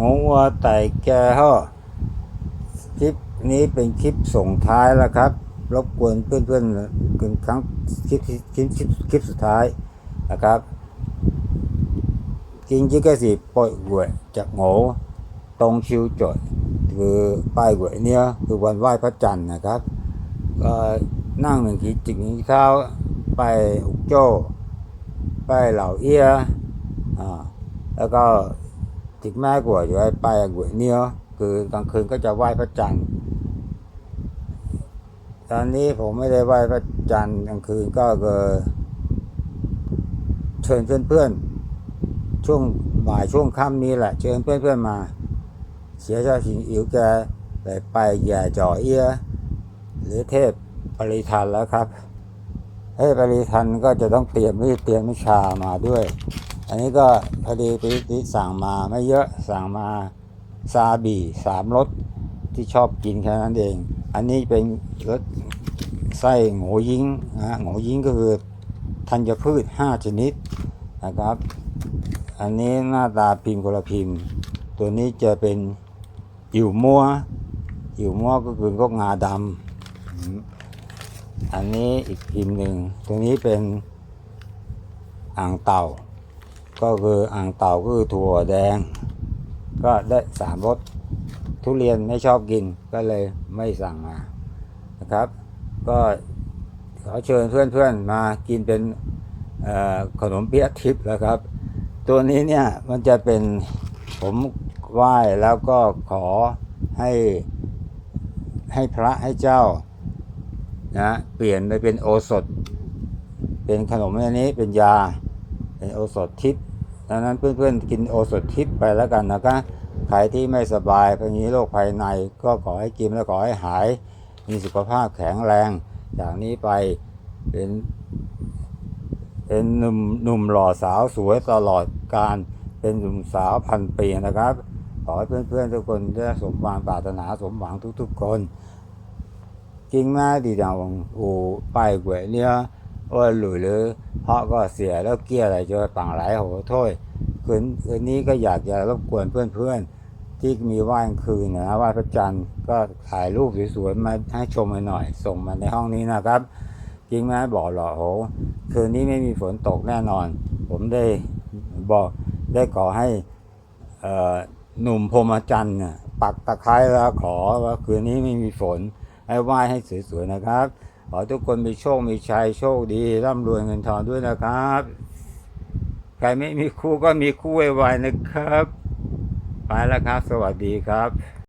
งงว่าไต่แกห่อคลิปนี้เป็นคลิปส่งท้ายแล้วครับ รบกวนเพื่อนๆเป็นครั้งคลิปคลิปคลิปคลิปสุดท้ายนะครับจริงๆก็สิปล่อยหวยจากโง่ตรงชิวจดคือป้ายหวยเนี่ยคือวันไหว้พระจันทร์นะครับก็นั่งหนึ่งทีจิกนึ่งเท้าวไปอุกโจ้ไปเหล่าเอียอ่าแล้วก็ จิกแม่กว่าอยู่ไอ้ไปหวยเนี่ยคือกลางคืนก็จะไหว้พระจันทร์ตอนนี้ผมไม่ได้ไหว้พระจันทร์กลางคืนก็เกิเชิญเพื่อนๆช่วงบ่ายช่วงค่ำนี้แหละ เชิญเพื่อนๆมา เสียเจ้าสิงอิ๋วแกไปไปแย่จ่อเอียหรือเทพปริทันแล้วครับเทพปริทันก็จะต้องเตรียมวิเตรียมวิชามาด้วย อันนี้ก็พอดีปีติสั่งมาไม่เยอะสั่งมาซาบีสามรสที่ชอบกินแค่นั้นเอง อันนี้เป็นรสไส้โง่ยิงนะฮะโง่ยิงก็คือธัญพืช 5 ชนิดนะครับ อันนี้หน้าตาพิมพ์คนละพิมพ์ ตัวนี้จะเป็นอยู่มัวอยู่มัวก็คือก็งาดำอันนี้อีกพิมพ์หนึ่งตัวนี้เป็นอ่างเต่า ก็คืออ่างเต่าก็คือถั่วแดง ก็ได้สามรสทุเรียนไม่ชอบกินก็เลยไม่สั่งมานะครับ ก็ขอเชิญเพื่อนๆมากินเป็นขนมเปี๊ยะทิพย์แล้วครับ ตัวนี้เนี่ยมันจะเป็นผมไหว้แล้วก็ขอให้ให้พระให้เจ้านะเปลี่ยนไปเป็นโอสถ เป็นขนมอันนี้เป็นยา เป็นโอสถทิพย์ ดังนั้นเพื่อนๆกินโอสถทิพย์ไปแล้วกันนะคะใครที่ไม่สบายพมีโรคภายในก็ขอให้กินแล้วขอให้หาย มีสุขภาพแข็งแรงจากนี้ไปเป็นเป็นหนุ่มหนุ่มหล่อสาวสวยตลอดการเป็นหนุ่มสาวพันปีนะครับ ขอให้เพื่อนๆทุกคนได้สมหวังปรารถนาสมหวังทุกๆคนจริงไหมดีจังโอ้ป้ายหวยเนี่ยว่าหลุยหรือ ราะก็เสียแล้วเกี้ยอะไรจะปังหลายโหโทษคืนคืนนี้ก็อยากจะรบกวนเพื่อนๆ ที่มีว้กลางคืนนะไหว้พระจันทร์ก็ถ่ายรูปสวยๆมาให้ชมหน่อย ส่งมาในห้องนี้นะครับ จริงไหมบอกหรอโหคืนนี้ไม่มีฝนตกแน่นอน ผมได้บอกได้ขอให้หนุ่มพรมจันทร์ปักตะไคร้แล้วขอว่าคืนนี้ไม่มีฝน ให้ไหว้ให้สวยๆนะครับ ขอทุกคนมีโชค มีชัยโชคดี ร่ำรวยเงินทองด้วยนะครับ ใครไม่มีคู่ก็มีคู่ไวๆนะครับ ไปแล้วครับ สวัสดีครับ